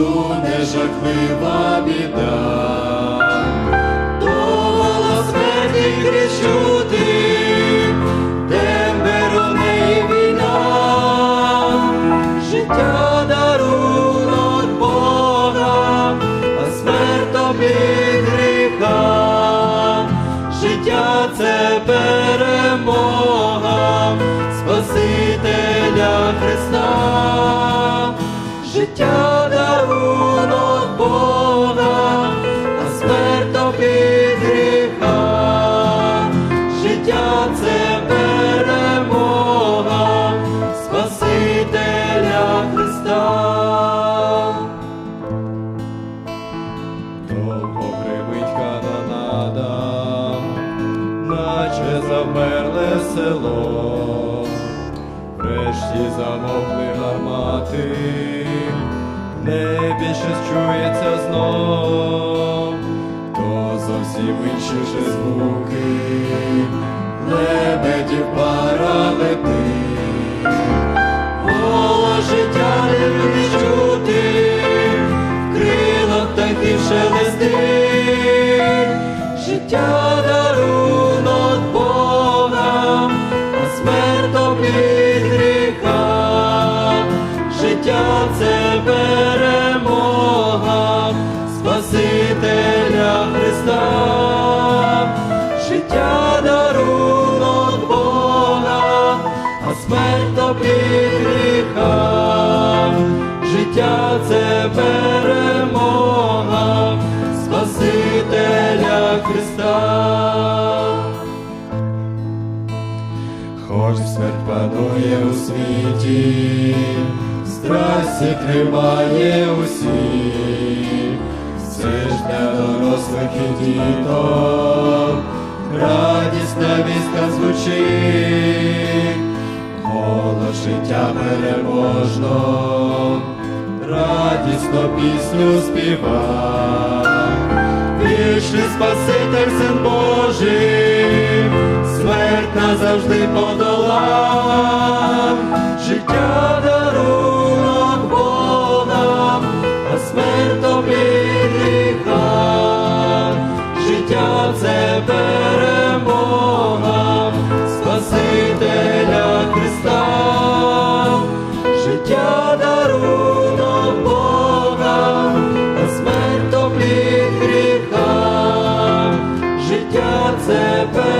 суне жахлива біда, Дола смерті кричу ти, темберу неї війна, життя дарунок Бога, а смерть тобі гріха, життя це перемога, Спасителя Христа. життя. Смерть гріха, життя це перемога Спасителя Христа. Довго гримить канонада, наче замерле село, врешті замовкли гармати, небі щось чується знов, то зовсім інші вже звуки, лебедів пара летить, голос життя не відчути в крилах птахів шелестить, життя дарунок Бога, а смерть тобі гріха, життя це перемога. Спасителя Хоч смерть панує у світі, страсті тримає усіх, все ж для дорослих і діток, радісна вістка звучить, голос життя переможно, радісно пісню співа. Вічний Спаситель, Син Божий, смерть назавжди подолав, це перемога Спасителя Христа, життя дарунок Бога, а смерть то гріха, життя це перемога.